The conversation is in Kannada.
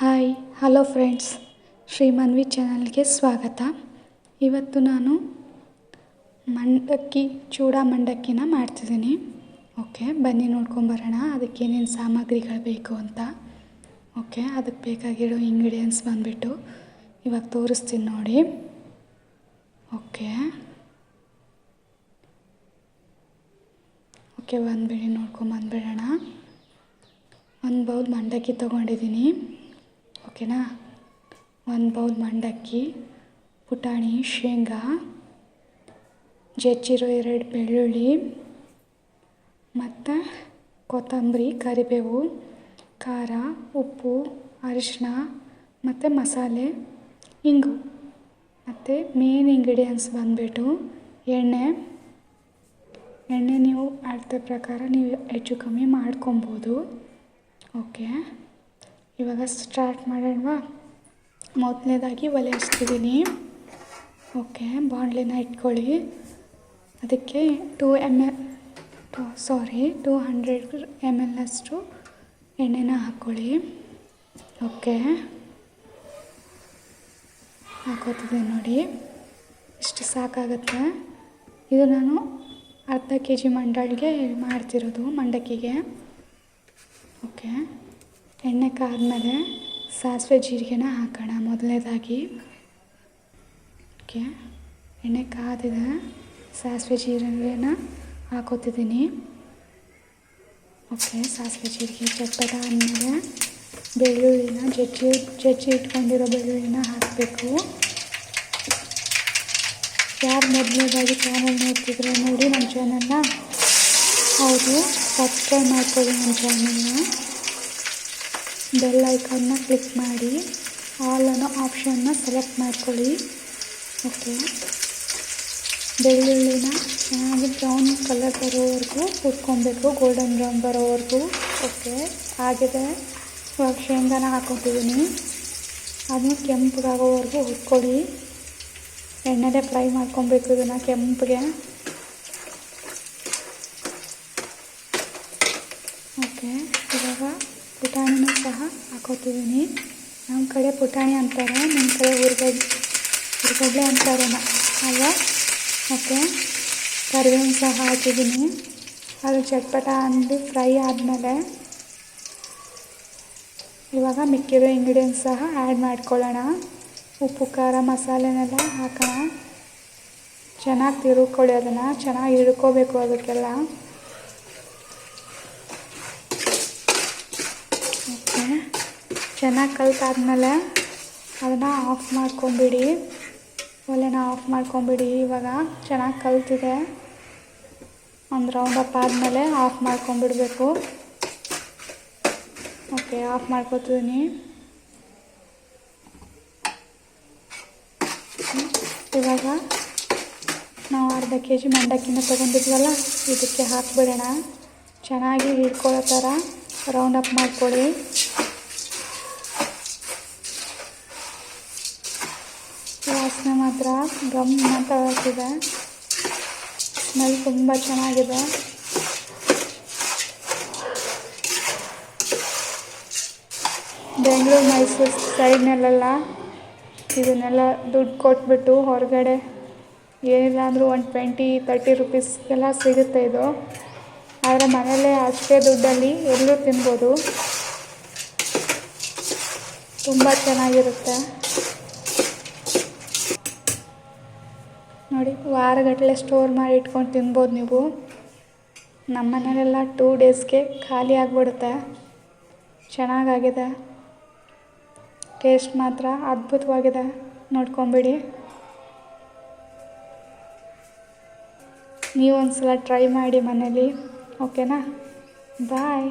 Hi hello friends Shri Manvi ಚಾನಲ್ಗೆ ಸ್ವಾಗತ. ಇವತ್ತು ನಾನು ಮಂಡಕ್ಕಿ, ಚೂಡ ಮಂಡಕ್ಕಿನ ಮಾಡ್ತಿದ್ದೀನಿ. ಓಕೆ ಬನ್ನಿ ನೋಡ್ಕೊಂಬರೋಣ. ಅದಕ್ಕೆ ಏನೇನು ಸಾಮಗ್ರಿಗಳು ಬೇಕು ಅಂತ. ಓಕೆ ಅದಕ್ಕೆ ಬೇಕಾಗಿರೋ ಇಂಗ್ರೀಡಿಯೆಂಟ್ಸ್ ಬಂದುಬಿಟ್ಟು ಇವಾಗ ತೋರಿಸ್ತೀನಿ ನೋಡಿ. ಓಕೆ ಓಕೆ ಬಂದ್ಬಿಡಿ, ನೋಡ್ಕೊಂಬಂದ್ಬಿಡೋಣ. ಒಂದು ಬೌಲ್ ಮಂಡಕ್ಕಿ ತೊಗೊಂಡಿದ್ದೀನಿ. ಓಕೆನಾ? ಒಂದು ಬೌಲ್ ಮಂಡಕ್ಕಿ, ಪುಟಾಣಿ, ಶೇಂಗಾ, ಜಜ್ಜಿರೋ ಎರಡು ಬೆಳ್ಳುಳ್ಳಿ, ಮತ್ತು ಕೊತ್ತಂಬರಿ, ಕರಿಬೇವು, ಖಾರ, ಉಪ್ಪು ಅರಿಶಿನ ಮತ್ತು ಮಸಾಲೆ, ಇಂಗು. ಮತ್ತು ಮೇನ್ ಇಂಗ್ರೀಡಿಯೆಂಟ್ಸ್ ಬಂದುಬಿಟ್ಟು ಎಣ್ಣೆ. ಎಣ್ಣೆ ನೀವು ಅಳತೆ ಪ್ರಕಾರ ನೀವು ಹೆಚ್ಚು ಕಮ್ಮಿ ಮಾಡ್ಕೊಬೋದು. ಓಕೆ. ಇವಾಗ ಸ್ಟಾರ್ಟ್ ಮಾಡೋಣವಾ? ಮೊದಲನೇದಾಗಿ ಒಲೆ ಹಚ್ತಿದ್ದೀನಿ. ಓಕೆ ಬಾಂಡ್ಲಿನ ಇಟ್ಕೊಳ್ಳಿ. ಅದಕ್ಕೆ ಟೂ ಎಂ ಎಲ್ ಟು ಸಾರಿ ಟೂ ಹಂಡ್ರೆಡ್ ಎಂ ಎಲ್ ಅಷ್ಟು ಎಣ್ಣೆನ ಹಾಕ್ಕೊಳ್ಳಿ. ಓಕೆ. ಹಾಕೋತಿದ್ದೆ ನೋಡಿ. ಇಷ್ಟು ಸಾಕಾಗುತ್ತೆ. ಇದು ನಾನು ಅರ್ಧ ಕೆ ಜಿ ಮಂಡಾಳಿಗೆ ಮಾಡ್ತಿರೋದು, ಮಂಡಕ್ಕಿಗೆ. ಓಕೆ. ಎಣ್ಣೆ ಕಾದ್ಮೇಲೆ ಸಾಸಿವೆ ಜೀರಿಗೆನ ಹಾಕೋಣ ಮೊದಲನೇದಾಗಿ ಓಕೆ. ಎಣ್ಣೆ ಕಾದಿದೆ, ಸಾಸಿವೆ ಜೀರಿಗೆನ ಹಾಕೋತಿದ್ದೀನಿ. ಓಕೆ, ಸಾಸಿವೆ ಜೀರಿಗೆ ಚಟ್ಪಟ ಆದಮೇಲೆ ಬೆಳ್ಳುಳ್ಳಿನ ಜಜ್ಜಿ ಜಜ್ಜಿ ಇಟ್ಕೊಂಡಿರೋ ಬೆಳ್ಳುಳ್ಳಿನ ಹಾಕಬೇಕು. ಯಾರು ಮೊದಲನೇದಾಗಿ ಚಾನಲ್ ನೋಡ್ತಿದ್ರೆ ನೋಡಿ ನಮ್ಮ ಚಾನಲ್ನ. ಹೌದು, ಸಬ್ಸ್ಕ್ರೈಬ್ ಮಾಡ್ಕೊಳ್ಳಿ ನಮ್ಮ ಚಾನಲ್ನ. ಬೆಲ್ ಐಕಾನ್ನ ಕ್ಲಿಕ್ ಮಾಡಿ ಆಲ್ ಅನ್ನೋ ಆಪ್ಷನ್ನ ಸೆಲೆಕ್ಟ್ ಮಾಡ್ಕೊಳ್ಳಿ. ಓಕೆ ಬೆಳ್ಳುಳ್ಳಿನ ಚೆನ್ನಾಗಿ ಬ್ರೌನ್ ಕಲರ್ ಬರೋವರೆಗೂ ಹುರ್ಕೊಬೇಕು ಗೋಲ್ಡನ್ ಬ್ರೌನ್ ಬರೋವರೆಗೂ. ಓಕೆ ಆಗಿದೆ. ಇವಾಗ ಶೇಂಗಾನ ಹಾಕ್ಕೊತಿದ್ದೀನಿ ಅದನ್ನು ಕೆಂಪಗಾಗೋವರೆಗೂ ಹುರ್ಕೊಳ್ಳಿ. ಎಣ್ಣೆಲೆ ಫ್ರೈ ಮಾಡ್ಕೊಬೇಕು ಇದನ್ನು ಕೆಂಪಿಗೆ. ಓಕೆ ಇವಾಗ ಪುಟಾಣಿನೂ ಸಹ ಹಾಕೋತಿದ್ದೀನಿ. ನಮ್ಮ ಕಡೆ ಪುಟಾಣಿ ಅಂತಾರೆ ನಮ್ಮ ಕಡೆ ಹುರ್ಗಡ್, ಹುರ್ಗಡ್ಲೆ ಅಂತಾರೆ ಅಲ್ವಾ? ಮತ್ತು ಕರಿಬೇವಿನ ಸಹ ಹಾಕಿದ್ದೀನಿ. ಅದು ಚಟ್ಪಟ ಅಂದು ಫ್ರೈ ಆದಮೇಲೆ ಇವಾಗ ಮಿಕ್ಕಿರೋ ಇಂಗ್ರೀಡಿಯೆಂಟ್ಸ್ ಸಹ ಆ್ಯಡ್ ಮಾಡ್ಕೊಳ್ಳೋಣ. ಉಪ್ಪು, ಖಾರ, ಮಸಾಲೆನೆಲ್ಲ ಹಾಕೋಣ. ಚೆನ್ನಾಗಿ ತಿರುಕೊಳ್ಳಿ ಅದನ್ನು, ಚೆನ್ನಾಗಿ ಹಿಡ್ಕೋಬೇಕು ಅದಕ್ಕೆಲ್ಲ ಓಕೆ ಚೆನ್ನಾಗಿ ಕಲ್ತಾದ್ಮೇಲೆ ಅದನ್ನು ಆಫ್ ಮಾಡ್ಕೊಂಬಿಡಿ. ಒಲೆನ ಆಫ್ ಮಾಡ್ಕೊಂಬಿಡಿ. ಇವಾಗ ಚೆನ್ನಾಗಿ ಕಲ್ತಿದೆ. ಒಂದು ರೌಂಡ್ ಅಪ್ ಆದಮೇಲೆ ಆಫ್ ಮಾಡ್ಕೊಂಬಿಡಬೇಕು. ಓಕೆ ಆಫ್ ಮಾಡ್ಕೊತಿದ್ದೀನಿ ಇವಾಗ ನಾವು ಅರ್ಧ ಕೆ ಜಿ ಮಂಡಕ್ಕಿನ ತೊಗೊಂಡಿದ್ವಲ್ಲ, ಇದಕ್ಕೆ ಹಾಕ್ಬಿಡೋಣ. ಚೆನ್ನಾಗಿ ಹಿಡ್ಕೊಳ್ಳೋ ಥರ ರೌಂಡ್ ಅಪ್ ಮಾಡ್ಕೊಳ್ಳಿ ವಾಸನೆ ಮಾತ್ರ ಗಮ್ ಅಂತ ಸ್ಮೆಲ್ ತುಂಬ ಚೆನ್ನಾಗಿದೆ. ಬೆಂಗಳೂರು, ಮೈಸೂರು ಸೈಡ್ನಲ್ಲೆಲ್ಲ ಇದನ್ನೆಲ್ಲ ದುಡ್ಡು ಕೊಟ್ಬಿಟ್ಟು ಹೊರಗಡೆ ಏನಿಲ್ಲ ಅಂದರೂ ಒಂದು ಟ್ವೆಂಟಿ, ತರ್ಟಿ ರುಪೀಸ್ಗೆಲ್ಲ ಸಿಗುತ್ತೆ ಇದು. ಆದರೆ ಮನೆಯಲ್ಲೇ ಅಷ್ಟೇ ದುಡ್ಡಲ್ಲಿ ಎಲ್ಲೂ ತಿನ್ಬೋದು. ತುಂಬ ಚೆನ್ನಾಗಿರುತ್ತೆ. ನೋಡಿ, ವಾರಗಟ್ಟಲೆ ಸ್ಟೋರ್ ಮಾಡಿ ಇಟ್ಕೊಂಡು ತಿನ್ಬೋದು ನೀವು. ನಮ್ಮ ಮನೇಲೆಲ್ಲ ಟೂ ಡೇಸ್ಗೆ ಖಾಲಿ ಆಗಿಬಿಡುತ್ತೆ. ಚೆನ್ನಾಗಾಗಿದೆ. ಟೇಸ್ಟ್ ಮಾತ್ರ ಅದ್ಭುತವಾಗಿದೆ. ನೋಡ್ಕೊಂಬಿಡಿ. ನೀವು ಒಂದು ಸಲ ಟ್ರೈ ಮಾಡಿ ಮನೇಲಿ. ಓಕೆನಾ ಬಾಯ್